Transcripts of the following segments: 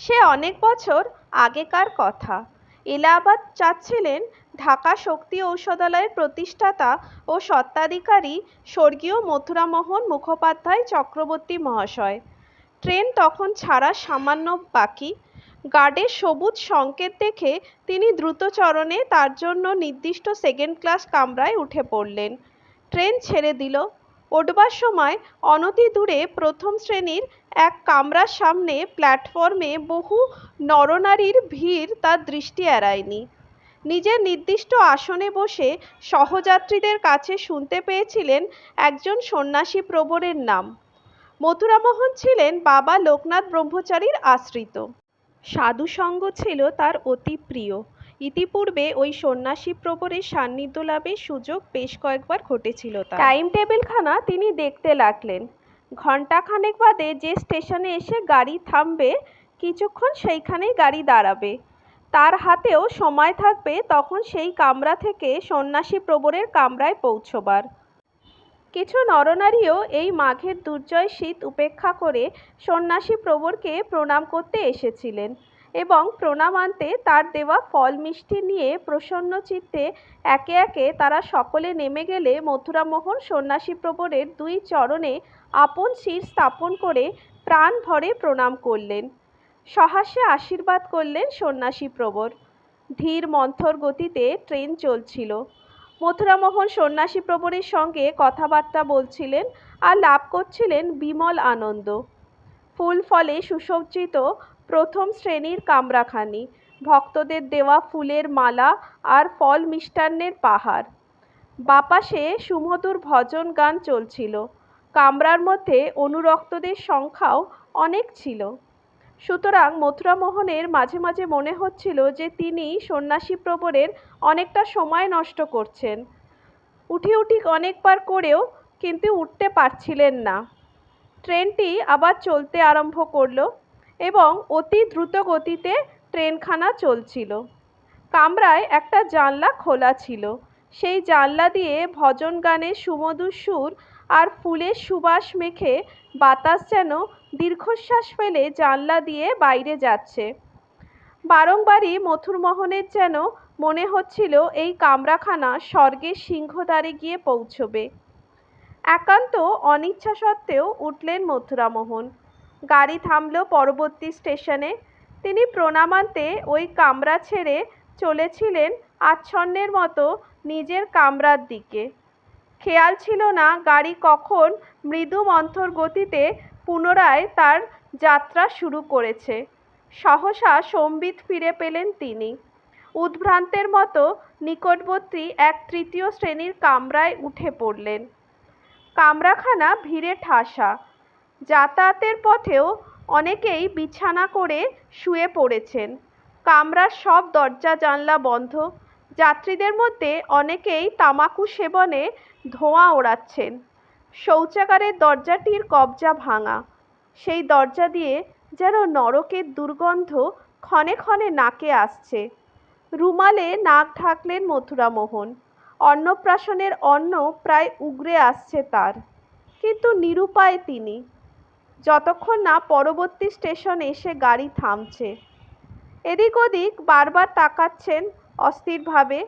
সে অনেক বছর আগেকার কথা। এলাহাবাদ যাচ্ছিলেন ঢাকা শক্তি ঔষধালয়ের প্রতিষ্ঠাতা ও স্বত্বাধিকারী স্বর্গীয় মথুরামোহন মুখোপাধ্যায় চক্রবর্তী মহাশয়। ট্রেন তখন ছাড়া সামান্য বাকি। গার্ডের সবুজ সংকেত দেখে তিনি দ্রুতচরণে তার জন্য নির্দিষ্ট সেকেন্ড ক্লাস কামরায় উঠে পড়লেন। ট্রেন ছেড়ে দিল। উঠবার সময় অনতি দূরে প্রথম শ্রেণির এক কামরার সামনে প্ল্যাটফর্মে বহু নরনারীর ভিড় তার দৃষ্টি এড়ায়নি। নিজের নির্দিষ্ট আসনে বসে সহযাত্রীদের কাছে শুনতে পেয়েছিলেন একজন সন্ন্যাসী প্রবরের নাম। মথুরামোহন ছিলেন বাবা লোকনাথ ব্রহ্মচারীর আশ্রিত। সাধুসঙ্গ ছিল তার অতি প্রিয়। ইতিপূর্বে ওই সন্ন্যাসী প্রবরের সান্নিধ্য লাভের সুযোগ বেশ কয়েকবার ঘটেছিল টাইম টেবিলখানা তিনি দেখতে লাগলেন। ঘণ্টাখানেক বাদে যে স্টেশনে এসে গাড়ি থামবে, কিছুক্ষণ সেইখানেই গাড়ি দাঁড়াবে। তার হাতেও সময় থাকবে তখন সেই কামরা থেকে সন্ন্যাসী প্রবরের কামরায় পৌঁছবার। কিছু নরনারীও এই মাঘের দুর্জয় শীত উপেক্ষা করে সন্ন্যাসী প্রবরকে প্রণাম করতে এসেছিলেন। এবং প্রণাম আনতে তার দেওয়া ফল মিষ্টি নিয়ে প্রসন্ন চিত্তে একে একে তারা সকলে নেমে গেলে মথুরামোহন সন্ন্যাসী প্রবরের দুই চরণে আপন শির স্থাপন করে প্রাণ ভরে প্রণাম করলেন। সহাস্যে আশীর্বাদ করলেন সন্ন্যাসী প্রবর। ধীর মন্থর গতিতে ট্রেন চলছিল। মথুরামোহন সন্ন্যাসী প্রবরের সঙ্গে কথাবার্তা বলছিলেন আর লাভ করছিলেন বিমল আনন্দ। ফুল ফলে সুসজ্জিত প্রথম শ্রেণির কামরাখানি। ভক্তদের দেওয়া ফুলের মালা আর ফল মিষ্টান্নের পাহাড়। বাপাশে সুমধুর ভজন গান চলছিল। কামরার মধ্যে অনুরক্তদের সংখ্যাও অনেক ছিল। সুতরাং মথুরামোহনের মাঝে মাঝে মনে হচ্ছিল যে তিনি সন্ন্যাসী প্রবরের অনেকটা সময় নষ্ট করছেন। উঠি উঠি অনেকবার করেও কিন্তু উঠতে পারছিলেন না। ট্রেনটি আবার চলতে আরম্ভ করল। এবং অতি দ্রুত গতিতে ট্রেনখানা চলছিল। কামরায় একটা জানলা খোলা ছিল। সেই জানলা দিয়ে ভজন গানের সুমধুর সুর আর ফুলের সুবাস মেখে বাতাস যেন দীর্ঘশ্বাস ফেলে জানলা দিয়ে বাইরে যাচ্ছে। বারংবারই মথুরমোহনের যেন মনে হচ্ছিল এই কামরাখানা স্বর্গের সিংহদ্বারে গিয়ে পৌঁছবে। একান্ত অনিচ্ছা সত্ত্বেও উঠলেন মথুরামোহন। গাড়ি থামল পরবর্তী স্টেশনে তিনি প্রণাম আনতে ওই কামরা ছেড়ে চলেছিলেন আচ্ছন্নের মতো নিজের কামরার দিকে। খেয়াল ছিল না গাড়ি কখন মৃদু মন্থর গতিতে পুনরায় তার যাত্রা শুরু করেছে। সহসা সম্বিত ফিরে পেলেন তিনি। উদ্ভ্রান্তের মতো নিকটবর্তী এক তৃতীয় শ্রেণির কামরায় উঠে পড়লেন। কামরাখানা ভিড়ে ঠাসা। যাতায়াতের পথেও অনেকেই বিছানা করে শুয়ে পড়েছেন। কামরার সব দরজা, জানলা বন্ধ। যাত্রীদের মধ্যে অনেকেই তামাকু সেবনে ধোঁয়া ওড়াচ্ছেন। শৌচাগারের দরজাটির কবজা ভাঙা। সেই দরজা দিয়ে যেন নরকের দুর্গন্ধ ক্ষণে ক্ষণে নাকে আসছে। রুমালে নাক ঢাকলেন মথুরামোহন। অন্নপ্রাশনের অন্ন প্রায় উগরে আসছে তার। কিন্তু নিরুপায় তিনি। যতক্ষণ না পরবর্তী স্টেশনে এসে গাড়ি থামছে। এদিক ওদিক বারবার তাকাচ্ছেন অস্থিরভাবে।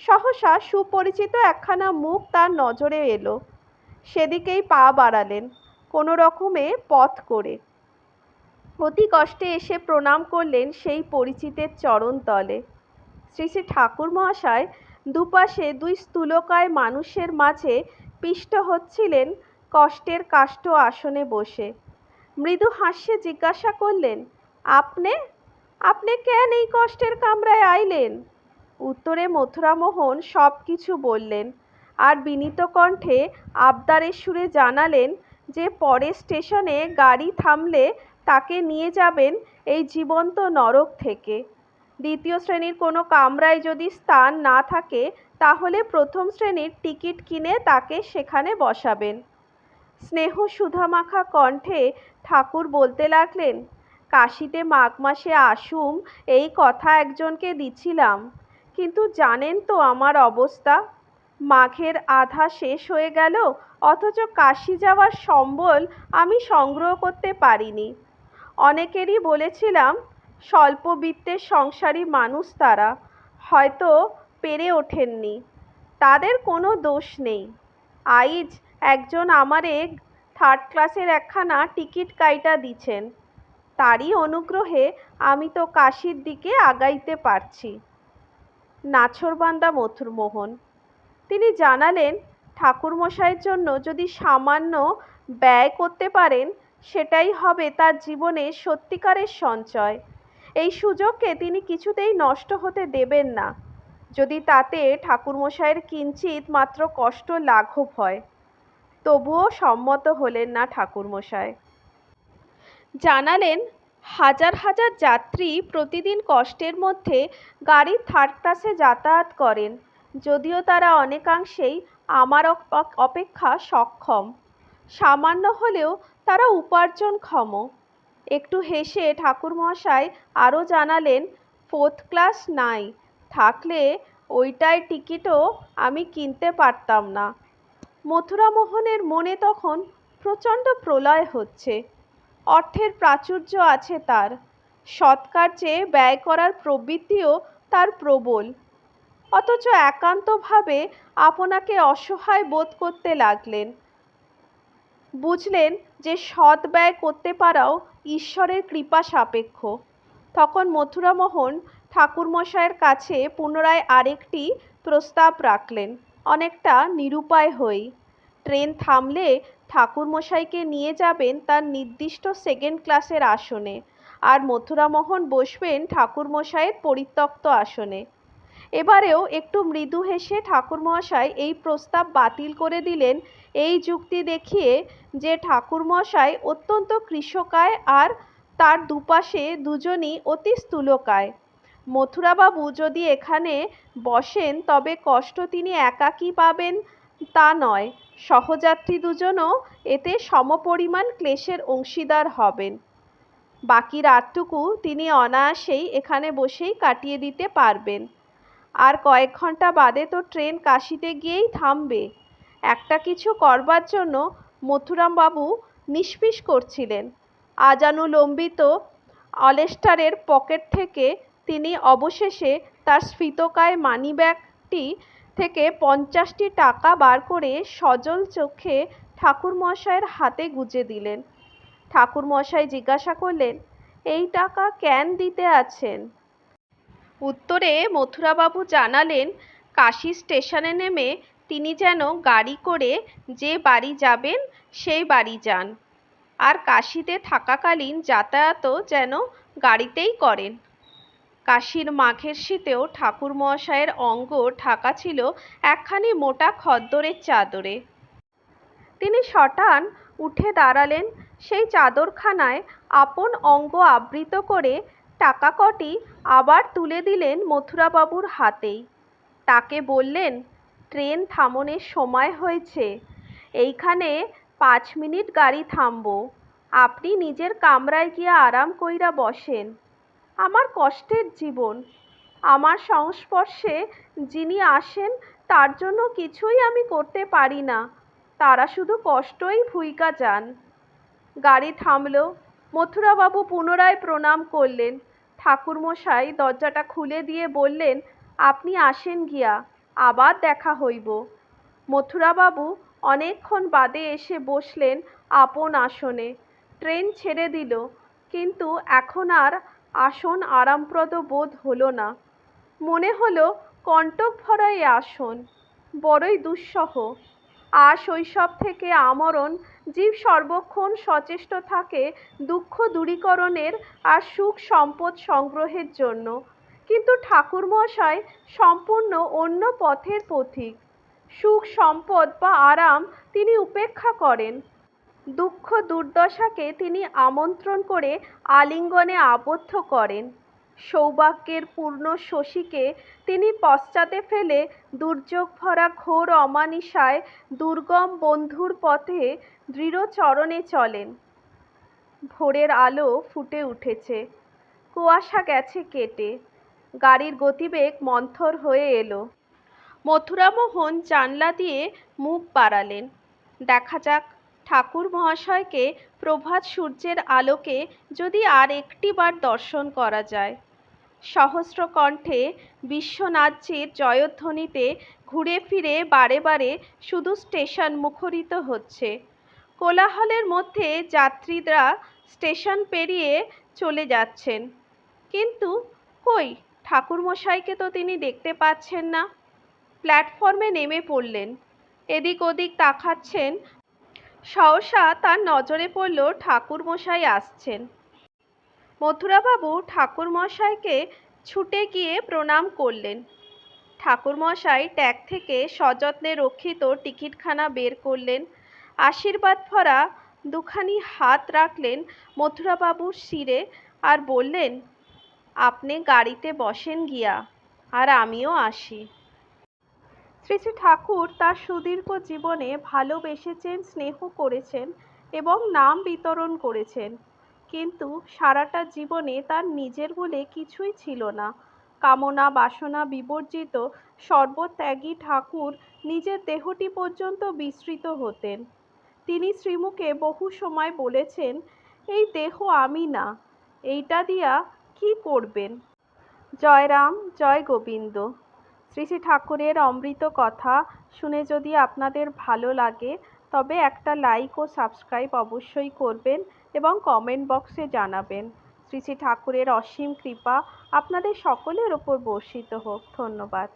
সহসা সুপরিচিত একখানা মুখ তার নজরে এলো। সেদিকেই পা বাড়ালেন, কোনো রকমে পথ করে। অতি কষ্টে এসে প্রণাম করলেন সেই পরিচিতের চরণ তলে। শ্রী শ্রী ঠাকুর মহাশয় দুপাশে দুই স্থূলকায় মানুষের মাঝে পিষ্ট হচ্ছিলেন কষ্টের কাষ্ঠ আসনে বসে। মৃদু হাস্যে জিজ্ঞাসা করলেন, আপনি আপনি কেন এই কষ্টের কামরায় আইলেন? উত্তরে মথুরামোহন সব কিছু বললেন আর বিনীত কণ্ঠে আবদারের সুরে জানালেন যে পরের স্টেশনে গাড়ি থামলে তাকে নিয়ে যাবেন এই জীবন্ত নরক থেকে। দ্বিতীয় শ্রেণির কোনো কামরায় যদি স্থান না থাকে, তাহলে প্রথম শ্রেণির টিকিট কিনে তাকে সেখানে বসাবেন। স্নেহ সুধামাখা কণ্ঠে ঠাকুর বলতে লাগলেন, কাশিতে মাঘ মাসে আসুম, এই কথা একজনকে দিছিলাম। কিন্তু জানেন তো আমার অবস্থা? মাঘের আধা শেষ হয়ে গেল, অথচ কাশি যাওয়ার সম্বল আমি সংগ্রহ করতে পারিনি। অনেকেরই বলেছিলাম স্বল্প স্বল্পবিত্তের সংসারী মানুষ তারা, হয়তো পেরে ওঠেননি। তাদের কোনো দোষ নেই। আইজ একজন আমারে থার্ড ক্লাসের একখানা টিকিট কাইটা দিছেন। তারই অনুগ্রহে আমি তো কাশির দিকে আগাইতে পারছি। নাছোড়বান্দা মথুরমোহন তিনি জানালেন, ঠাকুরমশাইয়ের জন্য যদি সামান্য ব্যয় করতে পারেন, সেটাই হবে তার জীবনে সত্যিকারের সঞ্চয়। এই সুযোগকে তিনি কিছুতেই নষ্ট হতে দেবেন না। যদি তাতে ঠাকুরমশাইয়ের কিঞ্চিত মাত্র কষ্ট লাঘব হয়। তবুও সম্মত হলেন না ঠাকুরমশাই। জানালেন, হাজার হাজার যাত্রী প্রতিদিন কষ্টের মধ্যে গাড়ির থার্ড ক্লাসে যাতায়াত করেন, যদিও তারা অনেকাংশেই আমার অপেক্ষা সক্ষম। সামান্য হলেও তারা উপার্জনক্ষম। একটু হেসে ঠাকুরমশাই আরও জানালেন ফোর্থ ক্লাস নাই, থাকলে ওইটায় টিকিটও আমি কিনতে পারতাম না। মথুরামোহনের মনে তখন প্রচণ্ড প্রলয় হচ্ছে। অর্থের প্রাচুর্য আছে তার। সৎকার্যে ব্যয় করার প্রবৃত্তিও তার প্রবল। অথচ একান্তভাবে আপনাকে অসহায় বোধ করতে লাগলেন। বুঝলেন যে সৎ ব্যয় করতে পারাও ঈশ্বরের কৃপা সাপেক্ষ। তখন মথুরামোহন ঠাকুরমশাইয়ের কাছে পুনরায় আরেকটি প্রস্তাব রাখলেন। অনেকটা নিরুপায় হই। ট্রেন থামলে ঠাকুরমশাইকে নিয়ে যাবেন তার নির্দিষ্ট সেকেন্ড ক্লাসের আসনে আর মথুরামোহন বসবেন ঠাকুরমশাইয়ের পরিত্যক্ত আসনে। এবারেও একটু মৃদু হেসে ঠাকুরমশাই এই প্রস্তাব বাতিল করে দিলেন। এই যুক্তি দেখিয়ে যে ঠাকুরমশাই অত্যন্ত কৃষকায় আর তার দুপাশে দুজনই অতি স্থূলকায়। মথুরাবাবু যদি এখানে বসেন, তবে কষ্ট তিনি একাকী পাবেন তা নয়। সহযাত্রী দুজনও এতে সমপরিমাণ ক্লেশের অংশীদার হবেন। বাকি রাতটুকু তিনি অনায়াসেই এখানে বসেই কাটিয়ে দিতে পারবেন। আর কয়েক ঘণ্টা বাদে তো ট্রেন কাশিতে গিয়েই থামবে। একটা কিছু করবার জন্য মথুরামবাবু নিষ্পিস করছিলেন। আজানুলম্বিত অলেস্টারের পকেট থেকে তিনি অবশেষে তার স্ফীতকায় মানিব্যাগটি থেকে পঞ্চাশটি টাকা বার করে সজল চোখে ঠাকুরমশাইয়ের হাতে গুজে দিলেন। ঠাকুরমশাই জিজ্ঞাসা করলেন, এই টাকা কেন দিতে আছেন? উত্তরে মথুরাবাবু জানালেন, কাশী স্টেশনে নেমে তিনি যেন গাড়ি করে যে বাড়ি যাবেন, সেই বাড়ি যান। আর কাশীতে থাকাকালীন যাতায়াতও যেন গাড়িতেই করেন। কাশীর মাঘের শীতেও ঠাকুর মহাশয়ের অঙ্গ ঢাকা ছিল একখানি মোটা খদ্দরের চাদরে। তিনি শটান উঠে দাঁড়ালেন সেই চাদরখানায় আপন অঙ্গ আবৃত করে টাকা কটি আবার তুলে দিলেন মথুরাবাবুর হাতেই। তাকে বললেন, ট্রেন থামনের সময় হয়েছে, এইখানে পাঁচ মিনিট গাড়ি থামবো। আপনি নিজের কামরায় গিয়ে আরাম কইরা বসেন। আমার কষ্টের জীবন, আমার সংস্পর্শে যিনি আসেন, তার জন্য কিছুই আমি করতে পারি না। তারা শুধু কষ্টই ভুইকা যান। গাড়ি থামলো, মথুরাবাবু পুনরায় প্রণাম করলেন। ঠাকুরমশাই দরজাটা খুলে দিয়ে বললেন, আপনি আসেন গিয়া, আবার দেখা হইব। মথুরাবাবু অনেকক্ষণ বাদে এসে বসলেন আপন আসনে। ট্রেন ছেড়ে দিল, কিন্তু এখন আর আসন আরামপ্রদ বোধ হলো না। মনে হলো কণ্টক ভরা এ আসন, বড়ই দুঃসহ। আ শৈশব থেকে আমরণ, জীব সর্বক্ষণ সচেষ্ট থাকে দুঃখ দূরীকরণের আর সুখ সম্পদ সংগ্রহের জন্য। কিন্তু ঠাকুর ঠাকুরমশাই সম্পূর্ণ অন্য পথের পথিক। সুখ, সম্পদ বা আরাম তিনি উপেক্ষা করেন। দুঃখ দুর্দশাকে তিনি আমন্ত্রণ করে আলিঙ্গনে আবদ্ধ করেন। সৌভাগ্যের পূর্ণ শশীকে তিনি পশ্চাতে ফেলে দুর্যোগ ভরা ঘোর অমানিসায় দুর্গম বন্ধুর পথে দৃঢ় চরণে চলেন। ভোরের আলো ফুটে উঠেছে। কুয়াশা গেছে কেটে। গাড়ির গতিবেগ মন্থর হয়ে এলো। মথুরামোহন জানলা দিয়ে মুখ বাড়ালেন। দেখা যাক ঠাকুর মহাশয়কে প্রভাত সূর্যের আলোকে যদি আর একটিবার দর্শন করা যায়। সহস্র কণ্ঠে বিশ্বনাথজির জয়ধ্বনিতে ঘুরে ফিরে বারে বারে শুধু স্টেশন মুখরিত হচ্ছে। কোলাহলের মধ্যে যাত্রীরা স্টেশন পেরিয়ে চলে যাচ্ছেন। কিন্তু কই? ঠাকুরমশাইকে তো তিনি দেখতে পাচ্ছেন না। প্ল্যাটফর্মে নেমে পড়লেন। এদিক ওদিক তাকাচ্ছেন সহসা তার নজরে পড়ল ঠাকুরমশাই আসছেন। মথুরাবাবু ঠাকুরমশাইকে ছুটে গিয়ে প্রণাম করলেন। ঠাকুরমশাই ট্যাগ থেকে সযত্নে রক্ষিত টিকিটখানা বের করলেন, আশীর্বাদ ভরা দুখানি হাত রাখলেন মথুরাবাবুর শিরে আর বললেন, আপনি গাড়িতে বসেন গিয়া, আর আমিও আসি। শ্রী শ্রী ঠাকুর তার সুদীর্ঘ জীবনে ভালোবেসেছেন, স্নেহ করেছেন এবং নাম বিতরণ করেছেন। কিন্তু সারাটা জীবনে তার নিজের বলে কিছুই ছিল না। কামনা বাসনা বিবর্জিত সর্বত্যাগী ঠাকুর নিজের দেহটি পর্যন্ত বিস্তৃত হতেন। তিনি শ্রীমুখে বহু সময় বলেছেন, এই দেহ আমি না, এইটা দিয়া কি করবেন? জয় রাম জয় গোবিন্দ। শ্রী শ্রী ঠাকুরের অমৃত কথা শুনে যদি আপনাদের ভালো লাগে, তবে একটা লাইক ও সাবস্ক্রাইব অবশ্যই করবেন এবং কমেন্ট বক্সে জানাবেন। শ্রী শ্রী ঠাকুরের অসীম কৃপা আপনাদের সকলের ওপর বর্ষিত হোক। ধন্যবাদ।